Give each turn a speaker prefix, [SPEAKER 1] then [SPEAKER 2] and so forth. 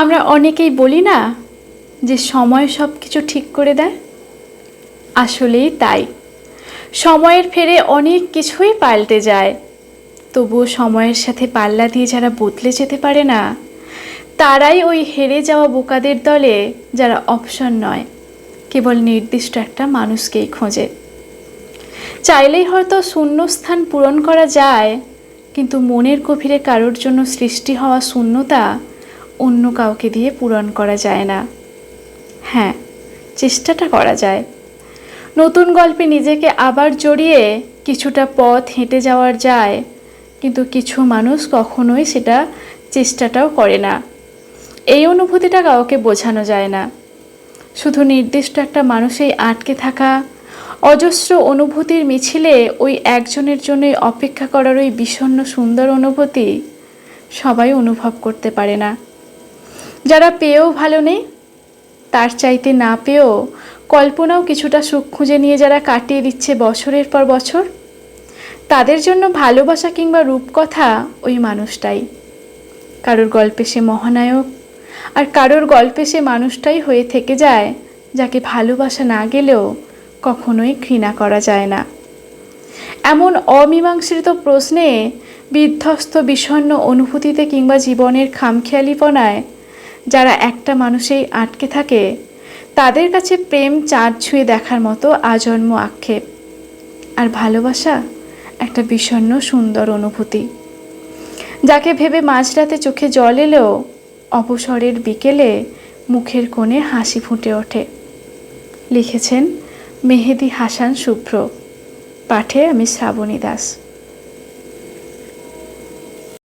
[SPEAKER 1] আমরা অনেকেই বলি না যে সময় সব কিছু ঠিক করে দেয়? আসলেই তাই। সময়ের ফেরে অনেক কিছুই পাল্টে যায়। তবুও সময়ের সাথে পাল্লা দিয়ে যারা বদলে যেতে পারে না, তারাই ওই হেরে যাওয়া বোকাদের দলে যারা অপশন নয়, কেবল নির্দিষ্ট একটা মানুষকেই খোঁজে। চাইলেই হয়তো শূন্যস্থান পূরণ করা যায়, কিন্তু মনের গভীরে কারোর জন্য সৃষ্টি হওয়া শূন্যতা অন্য কাউকে দিয়ে পূরণ করা যায় না। হ্যাঁ চেষ্টাটা করা যায়। নতুন গল্পে নিজেকে আবার জড়িয়ে কিছুটা পথ হেঁটে যাওয়ার যায়, কিন্তু কিছু মানুষ কখনোই সেটা চেষ্টাটাও করে না। এই অনুভূতিটা কাউকে বোঝানো যায় না। শুধু নির্দিষ্ট একটা মানুষেই আটকে থাকা, অজস্র অনুভূতির মিছিলে ওই একজনের জন্যই অপেক্ষা করার ওই বিষণ্ণ সুন্দর অনুভূতি সবাই অনুভব করতে পারে না। যারা পেয়েও ভালো নেই, তার চাইতে না পেয়েও কল্পনাও কিছুটা সুখ খুঁজে নিয়ে যারা কাটিয়ে দিচ্ছে বছরের পর বছর, তাদের জন্য ভালোবাসা কিংবা রূপকথা ওই মানুষটাই। কারোর গল্পে সে মহানায়ক, আর কারোর গল্পে সে মানুষটাই হয়ে থেকে যায়, যাকে ভালোবাসা না গেলেও কখনোই ঘৃণা করা যায় না। এমন অমীমাংসিত প্রশ্নে বিধ্বস্ত বিষণ্ণ অনুভূতিতে কিংবা জীবনের খামখেয়ালিপনায় যারা একটা মানুষেই আটকে থাকে, তাদের কাছে প্রেম চাঁদ ছুঁয়ে দেখার মতো আজন্ম আক্ষেপ। আর ভালোবাসা একটা বিষণ্ণ সুন্দর অনুভূতি। যাকে ভেবে মাঝরাতে চোখে জল এলেও অবসরের বিকেলে মুখের কোণে হাসি ফুটে ওঠে। লিখেছেন মেহেদি হাসান শুভ্র। পাঠে আমি শ্রাবণী দাস।